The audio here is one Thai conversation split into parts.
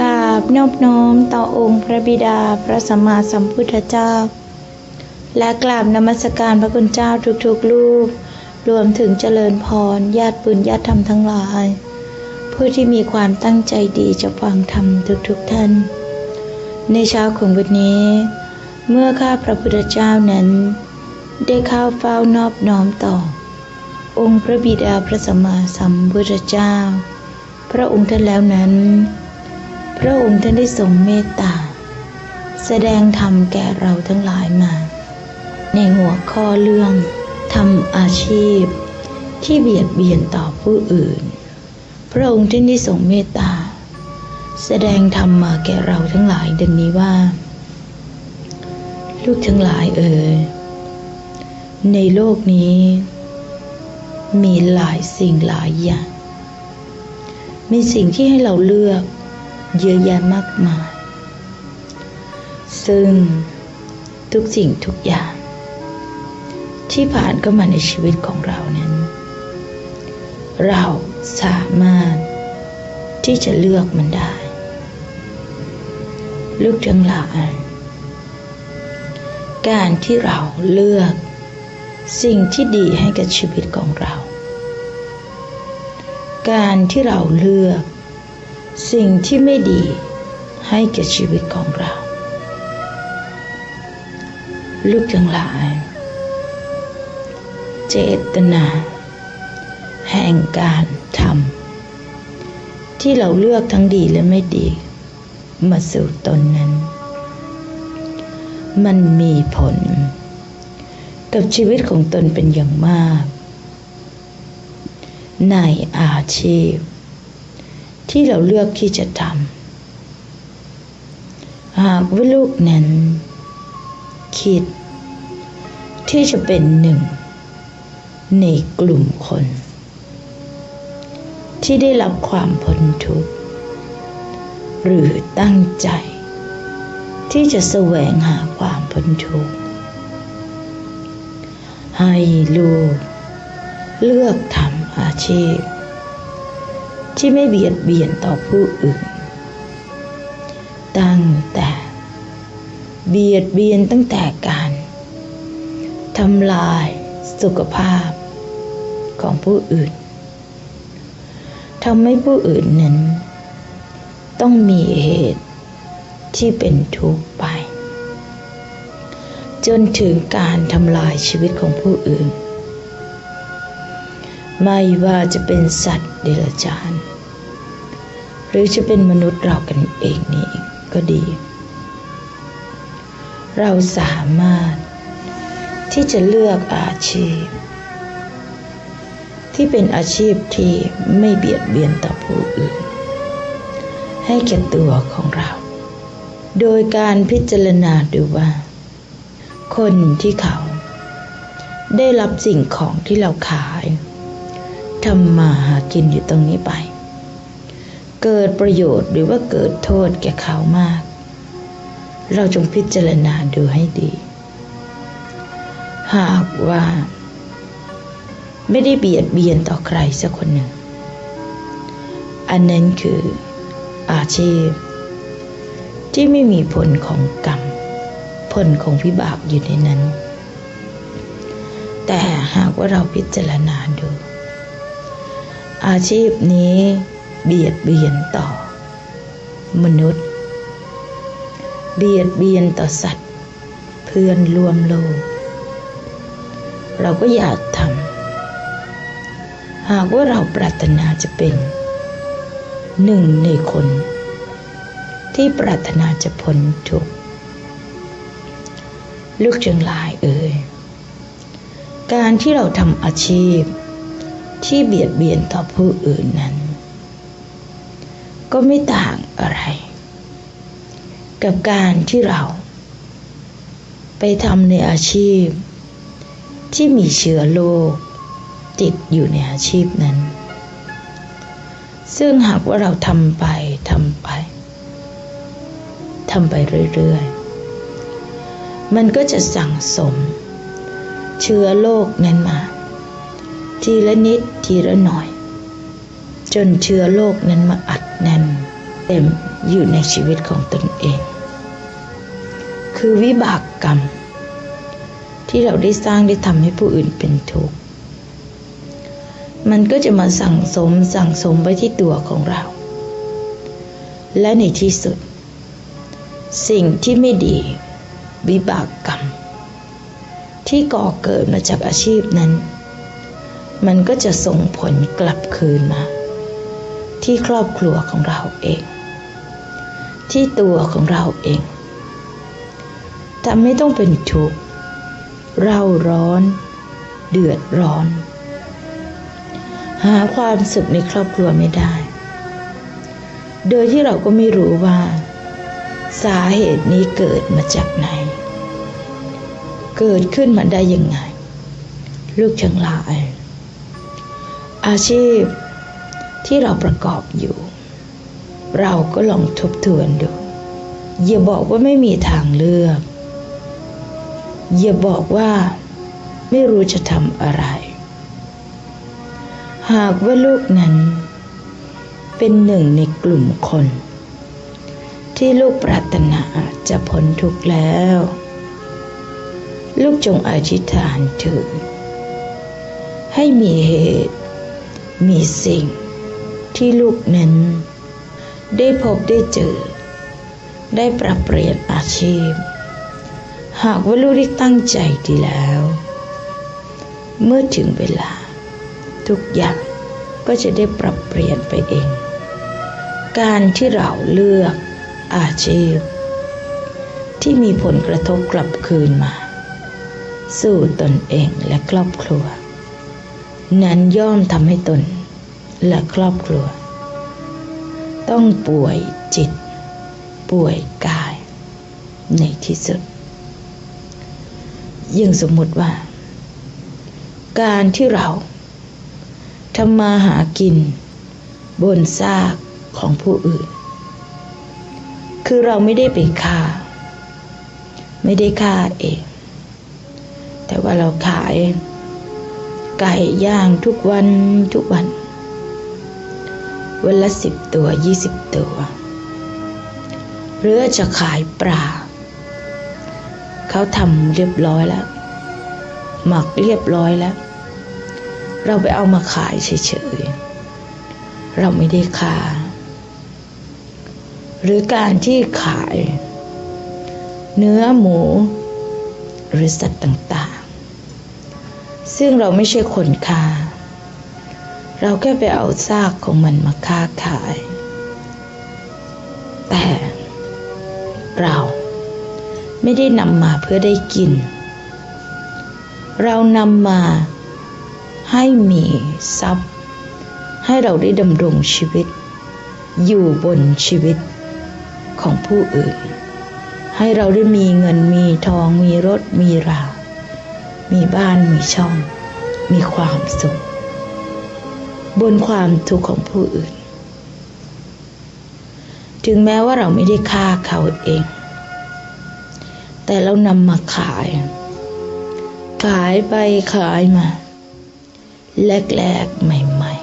กาบนอบน้อมต่อองค์พระบิดาพระสัมมาสัมพุทธเจ้า และกราบนมัสการพระคุณเจ้าทุกๆรูป รวมถึงเจริญพรญาติปุญญาธรรมทั้งหลาย ผู้ที่มีความตั้งใจดีจะฟังธรรมทุกๆท่าน ในเช้าของวันนี้ เมื่อข้าพระพุทธเจ้านั้น ได้เข้าเฝ้านอบน้อมต่อ องค์พระบิดาพระสัมมาสัมพุทธเจ้า พระองค์ท่านแล้วนั้น พระองค์ท่านได้ทรงเมตตา แสดงธรรมแก่เราทั้งหลายมา ในหัวข้อเรื่องทำอาชีพ ที่เบียดเบียนต่อผู้อื่น พระองค์ท่านได้ทรงเมตตา แสดงธรรมมาแก่เราทั้งหลายดังนี้ว่า ลูกทั้งหลายเอ่ยในโลกนี้ มีหลายสิ่งหลายอย่างมีสิ่งที่ให้เราเลือก เยอะแยะมากมาย ซึ่งทุกสิ่งทุกอย่าง ที่ผ่านเข้ามาในชีวิตของเรานั้น เราสามารถที่จะเลือกมันได้ลูกทั้งหลายการที่เราเลือกสิ่งที่ดีให้กับชีวิตของเรา การที่เราเลือก สิ่งที่ไม่ดีให้กับชีวิตของเรา ลูกทั้งหลาย เจตนา แห่งการทำที่เราเลือกทั้งดีและไม่ดี มาสู่ตนนั้น มันมีผล กับชีวิตของตนเป็นอย่างมาก ในอาชีพ ที่เราเลือกที่จะทำหากว่าลูกนั้น คิด ที่จะเป็นหนึ่ง ในกลุ่มคน ที่ได้รับความพ้นทุกข์ หรือตั้งใจ ที่จะแสวงหาความพ้นทุกข์ ให้ลูก เลือกทำอาชีพ ที่ไม่เบียดเบียนต่อผู้อื่น ตั้งแต่ เบียดเบียนตั้งแต่การทำลายสุขภาพของผู้อื่นทำให้ผู้อื่นนั้น ต้องมีเหตุที่เป็นทุกข์ไป จนถึงการทำลายชีวิตของผู้อื่น ไม่ว่าจะเป็นสัตว์เดรัจฉาน หรือจะเป็นมนุษย์เรากันเองนี่ก็ดี เราสามารถที่จะเลือกอาชีพ ที่เป็นอาชีพที่ไม่เบียดเบียนต่อผู้อื่น ให้แก่ตัวของเรา โดยการพิจารณาดูว่า คนที่เขา ได้รับสิ่งของที่เราขาย ทำมาหากินอยู่ตรงนี้ไป เกิดประโยชน์หรือว่าเกิดโทษแก่เขามาก เราจงพิจารณาดูให้ดี หากว่า ไม่ได้เบียดเบียนต่อใครสักคนหนึ่ง อันนั้นคืออาชีพ ที่ไม่มีผลของกรรม ผลของวิบากอยู่ในนั้น แต่หากว่าเราพิจารณาดู อาชีพนี้เบียดเบียนต่อ มนุษย์ เบียดเบียนต่อสัตว์ เพื่อนรวมโลก เราก็อยากทำหากว่าเราปรารถนาจะเป็นหนึ่งในคน ที่ปรารถนาจะพ้นทุกข์ลูกจึงลายเอ่ยการที่เราทำอาชีพ ที่เบียดเบียนต่อผู้อื่นนั้น ก็ไม่ต่างอะไร กับการที่เรา ไปทำในอาชีพ ที่มีเชื้อโรคติดอยู่ในอาชีพนั้น ซึ่งหากว่าเราทำไปทำไปทำไปเรื่อยๆ มันก็จะสั่งสม เชื้อโรคนั้นมา ทีละนิด ทีละหน่อย จนเชื้อโรคนั้นมาอัดแน่นเต็มอยู่ในชีวิตของตนเอง คือวิบากกรรม ที่เราได้สร้างได้ทำให้ผู้อื่นเป็นทุกข์มันก็จะมาสั่งสมสั่งสมไว้ที่ตัวของเรา และในที่สุด สิ่งที่ไม่ดี วิบากกรรม ที่ก่อเกิดมาจากอาชีพนั้น มันก็จะส่งผลกลับคืนมา ที่ครอบครัวของเราเอง ที่ตัวของเราเองทำให้ต้องเป็นทุกข์เร่าร้อน เดือดร้อน หาความสุขในครอบครัวไม่ได้ โดยที่เราก็ไม่รู้ว่า สาเหตุนี้เกิดมาจากไหน เกิดขึ้นมาได้ยังไง ลูกทั้งหลาย อาชีพที่เราประกอบอยู่ เราก็ลองทบทวนดู อย่าบอกว่าไม่มีทางเลือก อย่าบอกว่าไม่รู้จะทำอะไร หากว่าลูกนั้น เป็นหนึ่งในกลุ่มคน ที่ลูกปรารถนาจะพ้นทุกข์แล้ว ลูกจงอธิษฐานถึงให้มีเหตุ มีสิ่งที่ลูกนั้น ได้พบได้เจอ ได้ปรับเปลี่ยนอาชีพ หากว่าลูกได้ตั้งใจดีแล้ว เมื่อถึงเวลา ทุกอย่างก็จะได้ปรับเปลี่ยนไปเอง การที่เราเลือกอาชีพ ที่มีผลกระทบกลับคืนมา สู่ตนเองและครอบครัว นั้นย่อมทำให้ตน และครอบครัว ต้องป่วยจิต ป่วยกาย ในที่สุดยังสมมติว่า การที่เราทำมาหากิน บนซากของผู้อื่น คือเราไม่ได้ไปฆ่า ไม่ได้ฆ่าเอง แต่ว่าเราขาย ไก่ย่างทุกวันทุกวัน วันละสิบตัวยี่สิบตัว หรือจะขายปลาเขาทำเรียบร้อยแล้ว หมักเรียบร้อยแล้ว เราไปเอามาขายเฉยๆ เราไม่ได้ค่า หรือการที่ขาย เนื้อหมู หรือสัตว์ต่างๆ ซึ่งเราไม่ใช่คนค้าเราแค่ไปเอาซากของมันมาค้าขาย แต่เราไม่ได้นำมาเพื่อได้กิน เรานำมาให้มีทรัพย์ ให้เราได้ดำรงชีวิต อยู่บนชีวิตของผู้อื่น ให้เราได้มีเงินมีทองมีรถมีรา มีบ้านมีช่อง มีความสุข บนความทุกข์ของผู้อื่น ถึงแม้ว่าเราไม่ได้ฆ่าเขาเอง แต่เรานำมาขาย ขายไปขายมาแรกๆใหม่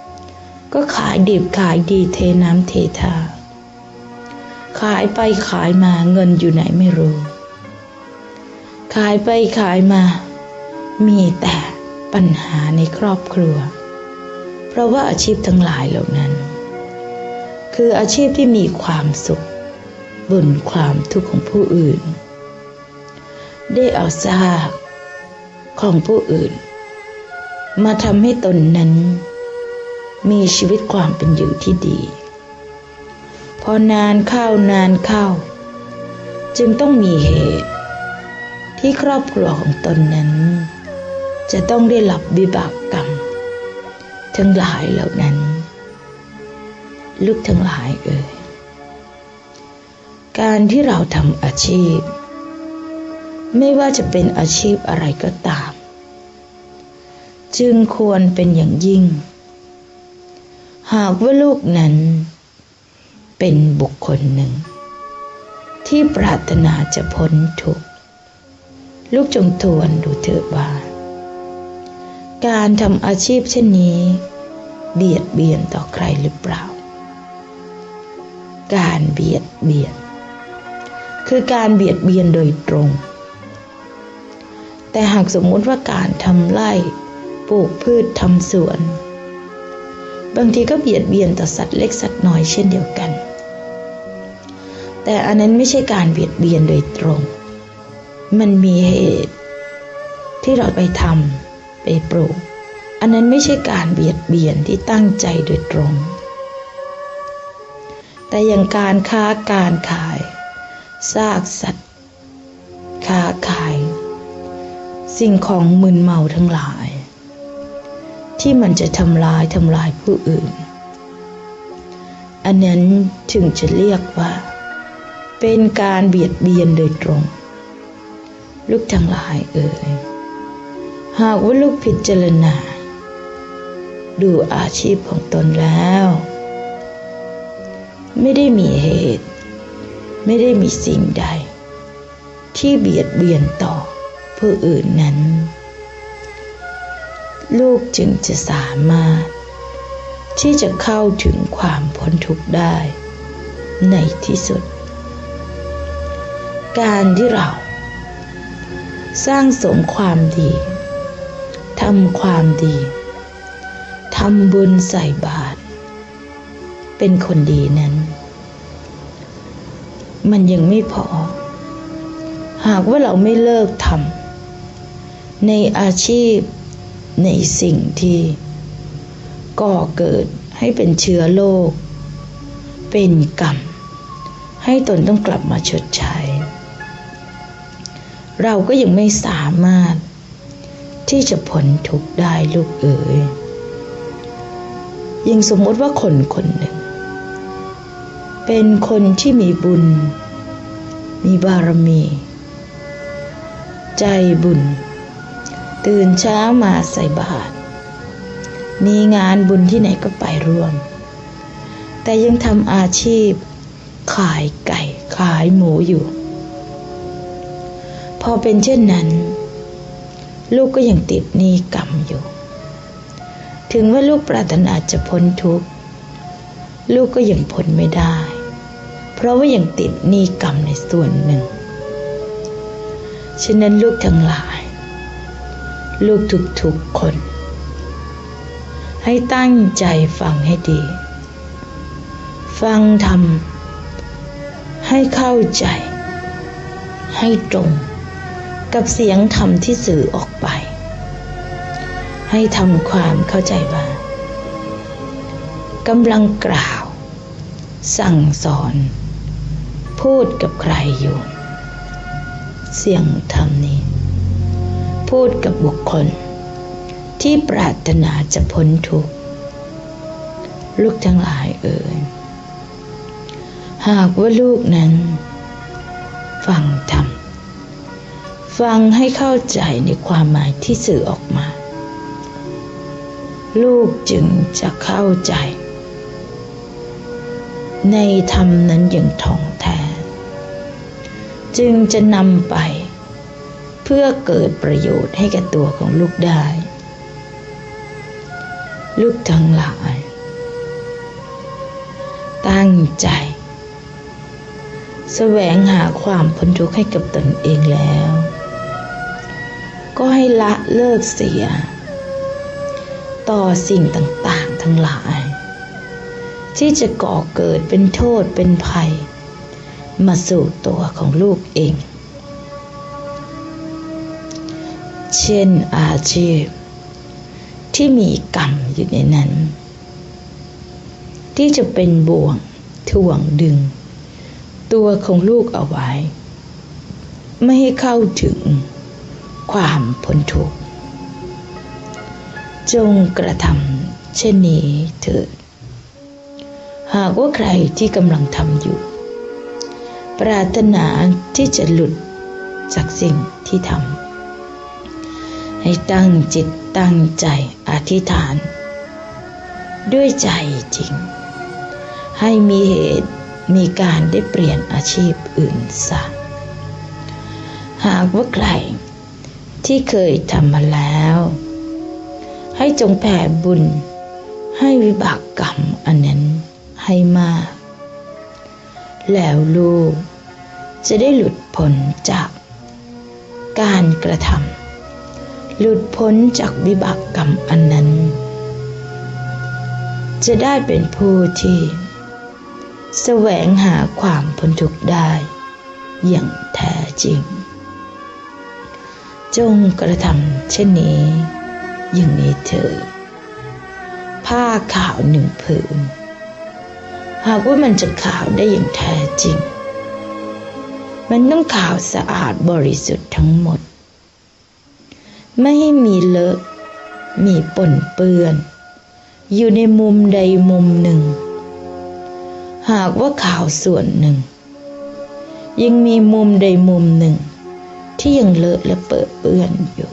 ๆ ก็ขายดิบขายดีเทน้ำเททาขายไปขายมาเงินอยู่ไหนไม่รู้ ขายไปขายมา มีแต่ปัญหาในครอบครัว เพราะว่าอาชีพทั้งหลายเหล่านั้น คืออาชีพที่มีความสุข บนความทุกข์ของผู้อื่น ได้เอาซากของผู้อื่น มาทำให้ตนนั้น มีชีวิตความเป็นอยู่ที่ดี พอนานเข้านานเข้า จึงต้องมีเหตุ ที่ครอบครัวของตนนั้น จะต้องได้รับวิบากกรรม ทั้งหลายเหล่านั้น ลูกทั้งหลายเอ่ยการที่เราทำอาชีพ ไม่ว่าจะเป็นอาชีพอะไรก็ตาม จึงควรเป็นอย่างยิ่ง หากว่าลูกนั้น เป็นบุคคลหนึ่ง ที่ปรารถนาจะพ้นทุกข์ ลูกจงทวนดูเถิดว่า การทำอาชีพเช่นนี้ เบียดเบียนต่อใครหรือเปล่า การเบียดเบียน คือการเบียดเบียนโดยตรง แต่หากสมมุติว่าการทำไร่ปลูกพืชทำสวน บางทีก็เบียดเบียนต่อสัตว์เล็กสัตว์น้อยเช่นเดียวกัน แต่อันนั้นไม่ใช่การเบียดเบียนโดยตรง มันมีเหตุที่เราไปทำไปปลูก อันนั้นไม่ใช่การเบียดเบียนที่ตั้งใจโดยตรง แต่อย่างการค้าการขายซากสัตว์ ค้าขาย สิ่งของมึนเมาทั้งหลาย ที่มันจะทำลายทำลายผู้อื่น อันนั้นถึงจะเรียกว่า เป็นการเบียดเบียนโดยตรง ลูกทั้งหลายเอ่ย หากว่าลูกพิจารณา ดูอาชีพของตนแล้ว ไม่ได้มีเหตุ ไม่ได้มีสิ่งใด ที่เบียดเบียนต่อผู้อื่นนั้น ลูกจึงจะสามารถ ที่จะเข้าถึงความพ้นทุกข์ได้ ในที่สุด การที่เรา สร้างสมความดีทำความดีทำบุญใส่บาตรเป็นคนดีนั้น มันยังไม่พอ หากว่าเราไม่เลิกทำในอาชีพในสิ่งที่ก่อเกิดให้เป็นเชื้อโรคเป็นกรรม ให้ตนต้องกลับมาชดใช้ เราก็ยังไม่สามารถ ที่จะพ้นทุกข์ได้ลูกเอ๋ยยังสมมติว่าคนคนหนึ่ง เป็นคนที่มีบุญ มีบารมี ใจบุญ ตื่นเช้ามาใส่บาตรมีงานบุญที่ไหนก็ไปร่วม แต่ยังทำอาชีพขายไก่ขายหมูอยู่ พอเป็นเช่นนั้น ลูกก็ยังติดหนี้กรรมอยู่ ถึงว่าลูกปรารถนาจะพ้นทุกข์ ลูกก็ยังพ้นไม่ได้ เพราะว่ายังติดหนี้กรรมในส่วนหนึ่ง ฉะนั้นลูกทั้งหลาย ลูกทุกๆคน ให้ตั้งใจฟังให้ดี ฟังทำให้เข้าใจ ให้ตรง กับเสียงธรรมที่สื่อออกไป ให้ทำความเข้าใจว่ากำลังกล่าว สั่งสอน พูดกับใครอยู่ เสียงธรรมนี้ พูดกับบุคคล ที่ปรารถนาจะพ้นทุกข์ลูกทั้งหลายเอ่ยหากว่าลูกนั้น ฟังธรรม ฟังให้เข้าใจในความหมายที่สื่อออกมา ลูกจึงจะเข้าใจ ในธรรมนั้นอย่างท่องแท้ จึงจะนำไป เพื่อเกิดประโยชน์ให้แก่ตัวของลูกได้ ลูกทั้งหลาย ตั้งใจแสวงหาความพ้นทุกข์ให้กับตนเองแล้ว ก็ให้ละเลิกเสีย ต่อสิ่งต่างๆทั้งหลาย ที่จะก่อเกิดเป็นโทษเป็นภัย มาสู่ตัวของลูกเอง เช่นอาชีพ ที่มีกรรมอยู่ในนั้น ที่จะเป็นบ่วงถ่วงดึง ตัวของลูกเอาไว้ ไม่ให้เข้าถึง ความพ้นทุกข์ จงกระทำเช่นนี้เถิด หากว่าใครที่กำลังทำอยู่ ปรารถนาที่จะหลุดจากสิ่งที่ทำให้ตั้งจิตตั้งใจอธิษฐาน ด้วยใจจริง ให้มีเหตุมีการได้เปลี่ยนอาชีพอื่นซะหากว่าใคร ที่เคยทำมาแล้ว ให้จงแผ่บุญ ให้วิบากกรรมอันนั้นให้มาก แล้วลูกจะได้หลุดพ้นจากการกระทำหลุดพ้นจากวิบากกรรมอันนั้น จะได้เป็นผู้ที่ แสวงหาความพ้นทุกข์ได้อย่างแท้จริง จงกระทำเช่นนี้ อย่างนี้เถิดผ้าขาวหนึ่งผืน หากว่ามันจะขาวได้อย่างแท้จริง มันต้องขาวสะอาดบริสุทธิ์ทั้งหมด ไม่ให้มีเลอะ มีปนเปื้อน อยู่ในมุมใดมุมหนึ่ง หากว่าขาวส่วนหนึ่ง ยังมีมุมใดมุมหนึ่ง ที่ยังเลอะและเปื้อนเปื้อนอยู่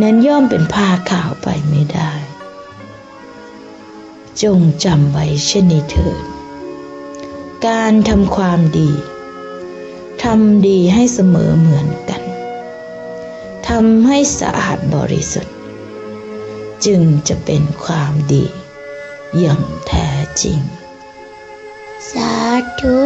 นั้นย่อมเป็นผ้าขาวไปไม่ได้ จงจำไว้เช่นนี้เถิด การทำความดีทำดีให้เสมอเหมือนกันทำให้สะอาดบริสุทธิ์ จึงจะเป็นความดีอย่างแท้จริง สาธุ